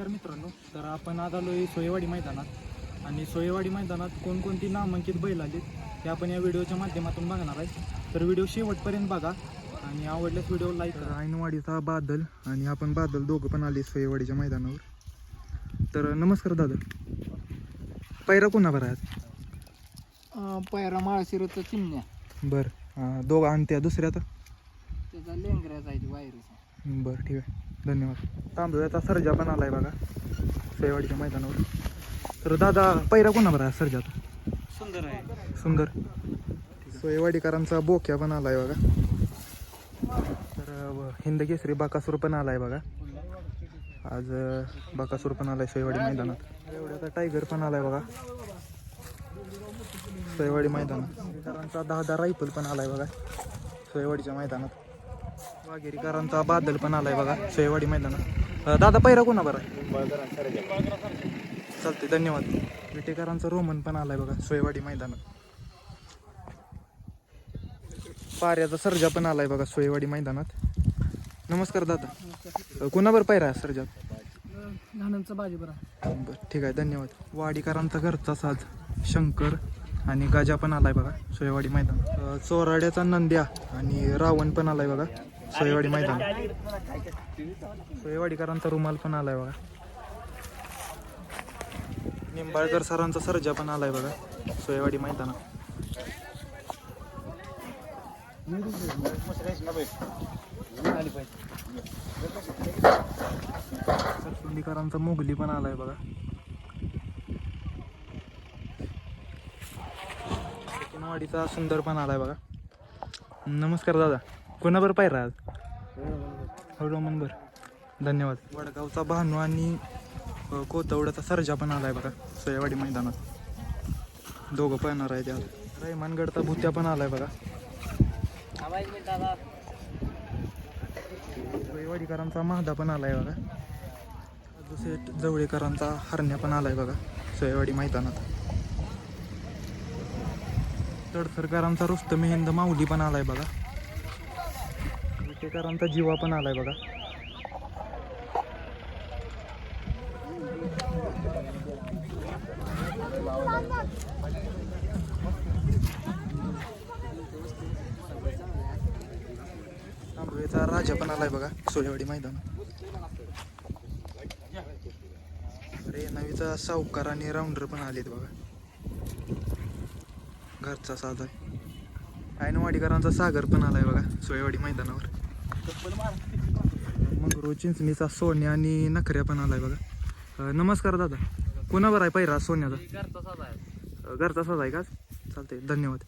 नमस्कार मित्रांनो तर आपण आज आलो आहे सोयवाडी मैदानात. आणि सोयवाडी मैदानात कोणकोणती नामांकित बैल आलीत ते आपण या व्हिडिओच्या माध्यमातून बघणार आहे. तर व्हिडिओ शेवटपर्यंत बघा आणि आवडल्यास व्हिडिओ लाईक करा. ऐनवाडीचा बादल आणि आपण बादल दोघं पण आले सोयवाडीच्या मैदानावर. तर नमस्कार दादा. पैरा कोणा बरं आज? पायरा माळशिरचा चिमण्या. बरं. दोघं आणि त्या दुसऱ्या तर त्याचा लेंगऱ्या जायची वायरीचा बरं ठीक आहे. धन्यवाद. तांदूळाचा सर्जा पण आलाय बघा. सोयवाडीच्या मैदानावर. तर दादा पैरा कोणा बरं आहे सर्जाचा सुंदर आहे. सुंदर. सोयवाडीकरांचा बोक्या पण आलाय बघा. तर अं, हिंद केसरी बाकासूर पण आलाय बघा. आज अं, बाकासूर पण आलाय सोयवाडी मैदानात. एवढ्याचा टायगर पण आलाय बघा. सोयवाडी मैदानात. वाघेरीकरांचा दहा रायफल पण आलाय बघा. सोयवाडीच्या मैदानात. वाघेरीकरांचा बादल पण आलाय बघा सोयवाडी मैदानात. दादा पैरा कोणा बरं? चालते धन्यवाद. विटेकरांचा रोमन पण आलाय बघा सोयवाडी मैदानात. पाऱ्याचा सर्जा पण आलाय बघा सोयवाडी मैदानात. नमस्कार दादा. कुणावर पायरा आहे सर्जात? लहानांचा बरं ठीक आहे धन्यवाद. वाडीकरांचा घरचा साज शंकर. आणि गाजा पण आलाय बघा सोयवाडी मैदान. चोराड्याचा नंद्या आणि रावण पण आलाय बघा सोयवाडी मैदान. सोयवाडीकरांचा रुमाल पण आलाय बघा. निंबाळकर सरांचा सर्जा पण आलाय बघा सोयवाडी मैदानात. सरसुंडीकरांचा मोगली पण आलाय बघा. सेकंडवाडीचा सुंदर पण आलाय बघा. नमस्कार दादा. कोणाबर पाहिरा आज? हो रोमन बर. धन्यवाद. वडगावचा भानू आणि कोतवड्याचा सर्जा पण आलाय बघा सोयावाडी मैदानात. दोघं पाहणार आहे त्या रहिमानगडचा भुत्या पण आलाय बघा. सोयवाडीकरांचा महादा पण आलाय बघा. दुसरे जवळेकरांचा हरण्या पण आलाय बघा सोयवाडी मैदानात. तडसरकरांचा रुस्तम हिंद माऊली पण आलाय बघा. विटेकरांचा जीवा पण आलाय बघा. तांबवेचा राजा पण आलाय बघा सोलेवाडी मैदान. अरे नवीचा सावकार आणि राऊंडर पण आलेत बघा. घरचा साधा आहे. ऐनवाडीकरांचा सागर पण आलाय बघा सोयवाडी मैदानावर. मंगरू चिंचणीचा सोन्या आणि नखऱ्या पण आलाय बघा. नमस्कार दादा. कोणावर आहे पहिरा सोन्याचा? घरचा साधा आहे का? चालतंय धन्यवाद.